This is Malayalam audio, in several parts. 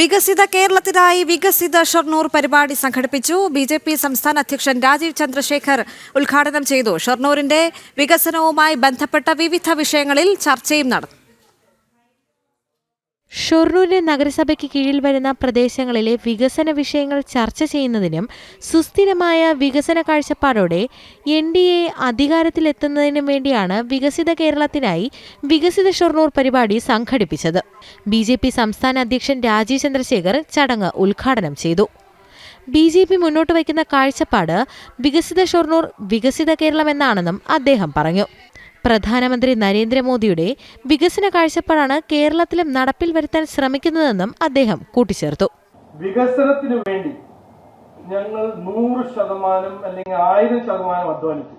വികസിത കേരളത്തിനായി വികസിത ഷൊർണൂർ പരിപാടി സംഘടിപ്പിച്ചു. ബി ജെ പി സംസ്ഥാന അധ്യക്ഷൻ രാജീവ് ചന്ദ്രശേഖർ ഉദ്ഘാടനം ചെയ്തു. ഷൊർണൂരിന്റെ വികസനവുമായി ബന്ധപ്പെട്ട വിവിധ വിഷയങ്ങളിൽ ചർച്ചയും നടന്നു. ഷൊർണൂരിലെ നഗരസഭയ്ക്ക് കീഴിൽ വരുന്ന പ്രദേശങ്ങളിലെ വികസന വിഷയങ്ങൾ ചർച്ച ചെയ്യുന്നതിനും സുസ്ഥിരമായ വികസന കാഴ്ചപ്പാടോടെ എൻ ഡി എ അധികാരത്തിലെത്തുന്നതിനും വേണ്ടിയാണ് വികസിത കേരളത്തിനായി വികസിത ഷൊർണൂർ പരിപാടി സംഘടിപ്പിച്ചത്. ബി ജെ പി സംസ്ഥാന അധ്യക്ഷൻ രാജീവ് ചന്ദ്രശേഖർ ചടങ്ങ് ഉദ്ഘാടനം ചെയ്തു. ബി ജെ പി മുന്നോട്ട് വയ്ക്കുന്ന കാഴ്ചപ്പാട് വികസിത ഷൊർണൂർ വികസിത കേരളം എന്നാണെന്നും അദ്ദേഹം പറഞ്ഞു. പ്രധാനമന്ത്രി നരേന്ദ്രമോദിയുടെ വികസന കാഴ്ചപ്പാടാണ് കേരളത്തിലും നടപ്പിൽ വരുത്താൻ ശ്രമിക്കുന്നതെന്നും അദ്ദേഹം കൂട്ടിച്ചേർത്തു. വികസനത്തിനു വേണ്ടി ഞങ്ങൾ നൂറ് ശതമാനം അല്ലെങ്കിൽ ആയിരം ശതമാനം അധ്വാനിക്കും.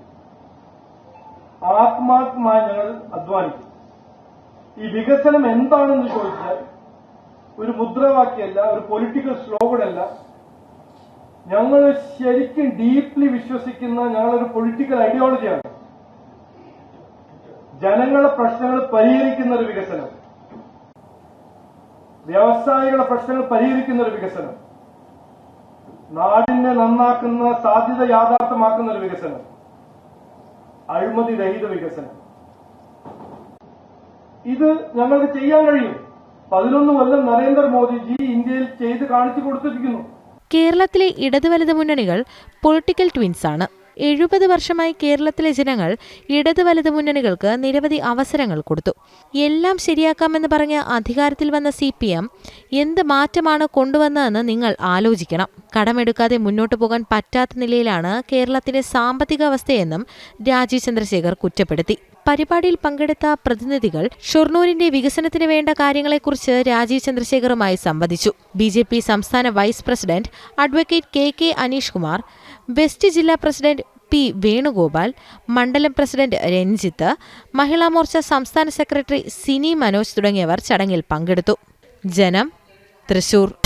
ആത്മാർത്ഥമായി ഞങ്ങൾ അധ്വാനിക്കും. ഈ വികസനം എന്താണെന്ന് ചോദിച്ചാൽ ഒരു മുദ്രാവാക്യമല്ല ഒരു പൊളിറ്റിക്കൽ സ്ലോഗൻ അല്ല. ഞങ്ങൾ ശരിക്കും ഡീപ്ലി വിശ്വസിക്കുന്ന ഞങ്ങളൊരു പൊളിറ്റിക്കൽ ഐഡിയോളജിയാണ് ജനങ്ങളുടെ പ്രശ്നങ്ങൾ പരിഹരിക്കുന്ന ഒരു വികസനം. വ്യവസായികളുടെ പ്രശ്നങ്ങൾ പരിഹരിക്കുന്ന ഒരു വികസനം. നാടിനെ നന്നാക്കുന്ന സാധ്യത യാഥാർത്ഥ്യമാക്കുന്ന ഒരു വികസനം. അഴിമതി രഹിത വികസനം. ഇത് ഞങ്ങൾക്ക് ചെയ്യാൻ കഴിയും. പതിനൊന്ന് കൊല്ലം നരേന്ദ്രമോദിജി ഇന്ത്യയിൽ ചെയ്ത് കാണിച്ചു കൊടുത്തിരിക്കുന്നു. കേരളത്തിലെ ഇടതുവലത് മുന്നണികൾ പൊളിറ്റിക്കൽ ട്വിൻസാണ്. എഴുപത് വർഷമായി കേരളത്തിലെ ജനങ്ങൾ ഇടത് വലത് മുന്നണികൾക്ക് നിരവധി അവസരങ്ങൾ കൊടുത്തു. എല്ലാം ശരിയാക്കാമെന്ന് പറഞ്ഞ് അധികാരത്തിൽ വന്ന സി എന്ത് മാറ്റമാണ് കൊണ്ടുവന്നതെന്ന് നിങ്ങൾ ആലോചിക്കണം. കടമെടുക്കാതെ മുന്നോട്ട് പോകാൻ പറ്റാത്ത നിലയിലാണ് കേരളത്തിന്റെ സാമ്പത്തിക അവസ്ഥയെന്നും രാജീവ് ചന്ദ്രശേഖർ കുറ്റപ്പെടുത്തി. പരിപാടിയിൽ പങ്കെടുത്ത പ്രതിനിധികൾ ഷൊർണൂരിന്റെ വികസനത്തിന് വേണ്ട കാര്യങ്ങളെക്കുറിച്ച് രാജീവ് ചന്ദ്രശേഖറുമായി സംവദിച്ചു. ബി ജെ പി സംസ്ഥാന vice president advocate K K Aneesh Kumar west ജില്ലാ പ്രസിഡന്റ് പി വേണുഗോപാൽ മണ്ഡലം പ്രസിഡന്റ് രഞ്ജിത്ത് മഹിളാ മോർച്ച സംസ്ഥാന സെക്രട്ടറി സിനി മനോജ് തുടങ്ങിയവർ ചടങ്ങിൽ പങ്കെടുത്തു. ജനം തൃശൂർ.